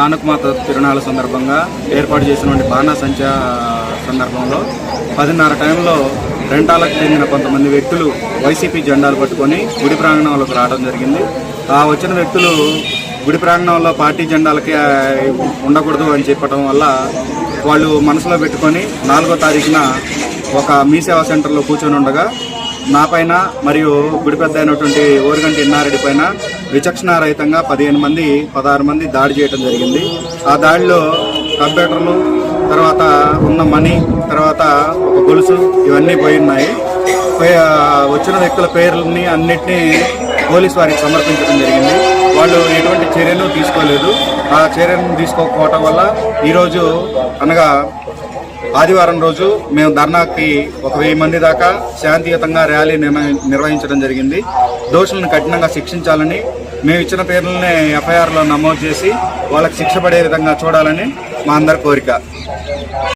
కానుకమాత తిరునాళ్ళ సందర్భంగా ఏర్పాటు చేసినటువంటి బాణాసంచ సందర్భంలో పదిన్నర టైంలో రెంటాలకు చెందిన కొంతమంది వ్యక్తులు వైసీపీ జెండాలు పట్టుకొని గుడి ప్రాంగణంలోకి రావడం జరిగింది. ఆ వచ్చిన వ్యక్తులు గుడి ప్రాంగణంలో పార్టీ జెండాలకి ఉండకూడదు అని చెప్పడం వల్ల వాళ్ళు మనసులో పెట్టుకొని నాలుగో తారీఖున ఒక మీ సేవా సెంటర్లో కూర్చొని ఉండగా నా పైన మరియు గుడి పెద్ద అయినటువంటి ఓరిగంటి ఇన్నారెడ్డి పైన విచక్షణారహితంగా పదిహేను మంది పదహారు మంది దాడి చేయడం జరిగింది. ఆ దాడిలో కంప్యూటర్లు తర్వాత ఉన్న మనీ తర్వాత ఒక గొలుసు ఇవన్నీ పోయి ఉన్నాయి. పోయి, వచ్చిన వ్యక్తుల పేర్లని అన్నిటినీ పోలీస్ వారికి సమర్పించడం జరిగింది. వాళ్ళు ఎటువంటి చర్యలు తీసుకోలేదు. ఆ చర్యలను తీసుకోకపోవటం వల్ల ఈరోజు అనగా ఆదివారం రోజు మేము ధర్నాకి ఒక వెయ్యి మంది దాకా శాంతియుతంగా ర్యాలీ నిర్వహించడం జరిగింది. దోషులను కఠినంగా శిక్షించాలని మేము ఇచ్చిన పేర్లనే ఎఫ్ఐఆర్లో నమోదు చేసి వాళ్ళకి శిక్ష పడే విధంగా చూడాలని మా అందరి కోరిక.